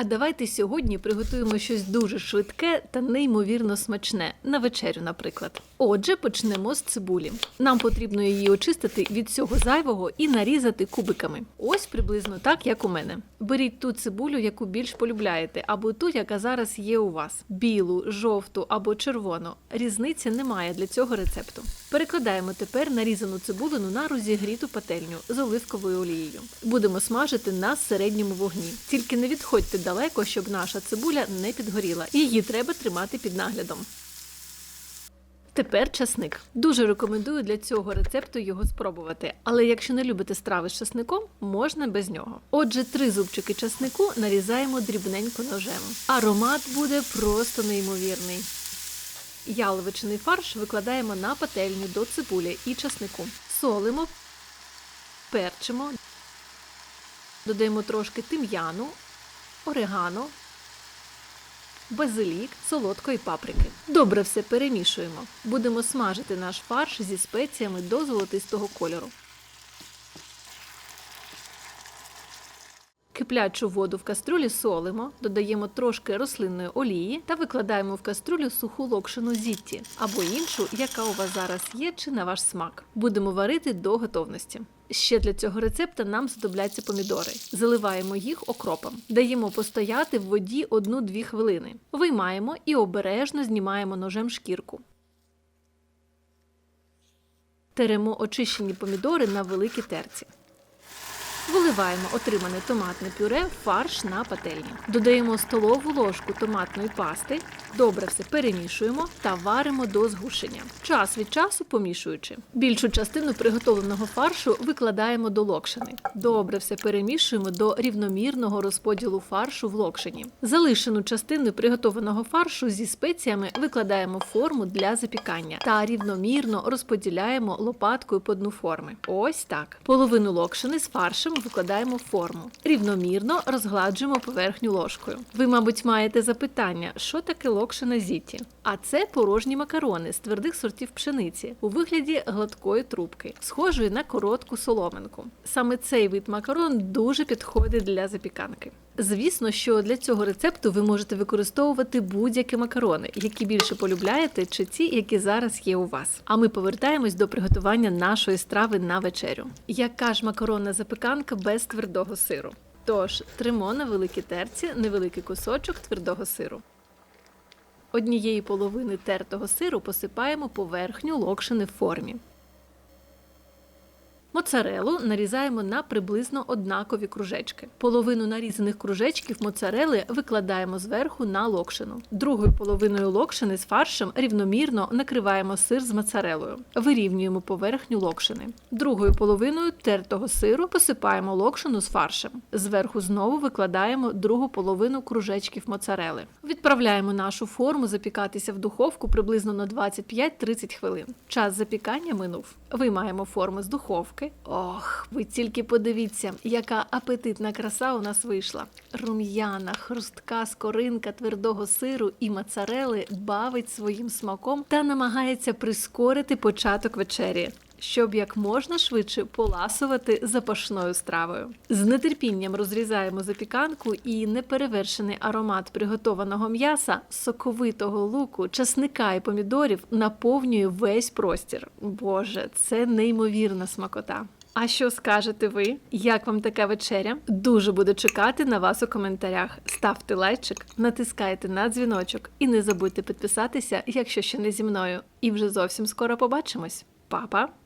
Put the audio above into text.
А давайте сьогодні приготуємо щось дуже швидке та неймовірно смачне на вечерю, наприклад. Отже, почнемо з цибулі. Нам потрібно її очистити від всього зайвого і нарізати кубиками. Ось приблизно так, як у мене. Беріть ту цибулю, яку більш полюбляєте, або ту, яка зараз є у вас: білу, жовту або червону. Різниці немає для цього рецепту. Перекладаємо тепер нарізану цибулину на розігріту пательню з оливковою олією. Будемо смажити на середньому вогні. Тільки не відходьте далеко, щоб наша цибуля не підгоріла. Її треба тримати під наглядом. Тепер часник. Дуже рекомендую для цього рецепту його спробувати. Але якщо не любите страви з часником, можна без нього. Отже, три зубчики часнику нарізаємо дрібненько ножем. Аромат буде просто неймовірний. Яловичний фарш викладаємо на пательню до цибулі і часнику. Солимо, перчимо, додаємо трошки тим'яну, орегано, базилік, солодкої паприки. Добре все перемішуємо. Будемо смажити наш фарш зі спеціями до золотистого кольору. Киплячу воду в кастрюлі солимо, додаємо трошки рослинної олії та викладаємо в кастрюлю суху локшину зітті або іншу, яка у вас зараз є, чи на ваш смак. Будемо варити до готовності. Ще для цього рецепта нам знадобляться помідори. Заливаємо їх окропом, даємо постояти в воді 1-2 хвилини. Виймаємо і обережно знімаємо ножем шкірку. Теремо очищені помідори на великій терці. Виливаємо отримане томатне пюре в фарш на пательні. Додаємо столову ложку томатної пасти, добре все перемішуємо та варимо до згущення. Час від часу помішуючи. Більшу частину приготовленого фаршу викладаємо до локшини. Добре все перемішуємо до рівномірного розподілу фаршу в локшині. Залишену частину приготованого фаршу зі спеціями викладаємо в форму для запікання та рівномірно розподіляємо лопаткою по дну форми. Ось так. Половину локшини з фаршем викладаємо форму. Рівномірно розгладжуємо поверхню ложкою. Ви, мабуть, маєте запитання, що таке локшина зіті? А це порожні макарони з твердих сортів пшениці у вигляді гладкої трубки, схожої на коротку соломинку. Саме цей вид макарон дуже підходить для запіканки. Звісно, що для цього рецепту ви можете використовувати будь-які макарони, які більше полюбляєте, чи ті, які зараз є у вас. А ми повертаємось до приготування нашої страви на вечерю. Яка ж макаронна запіканка без твердого сиру? Тож тримо на великій терці невеликий кусочок твердого сиру. Однієї половини тертого сиру посипаємо поверхню локшини в формі. Моцарелу нарізаємо на приблизно однакові кружечки. Половину нарізаних кружечків моцарели викладаємо зверху на локшину. Другою половиною локшини з фаршем рівномірно накриваємо сир з моцарелою. Вирівнюємо поверхню локшини. Другою половиною тертого сиру посипаємо локшину з фаршем. Зверху знову викладаємо другу половину кружечків моцарели. Відправляємо нашу форму запікатися в духовку приблизно на 25-30 хвилин. Час запікання минув. Виймаємо форму з духовки. Ох, ви тільки подивіться, яка апетитна краса у нас вийшла. Рум'яна, хрустка скоринка твердого сиру і моцарели бавить своїм смаком та намагається прискорити початок вечері. Щоб як можна швидше поласувати запашною стравою. З нетерпінням розрізаємо запіканку і неперевершений аромат приготованого м'яса, соковитого луку, часника і помідорів наповнює весь простір. Боже, це неймовірна смакота. А що скажете ви? Як вам така вечеря? Дуже буду чекати на вас у коментарях. Ставте лайчик, натискайте на дзвіночок і не забудьте підписатися, якщо ще не зі мною. І вже зовсім скоро побачимось. Па-па!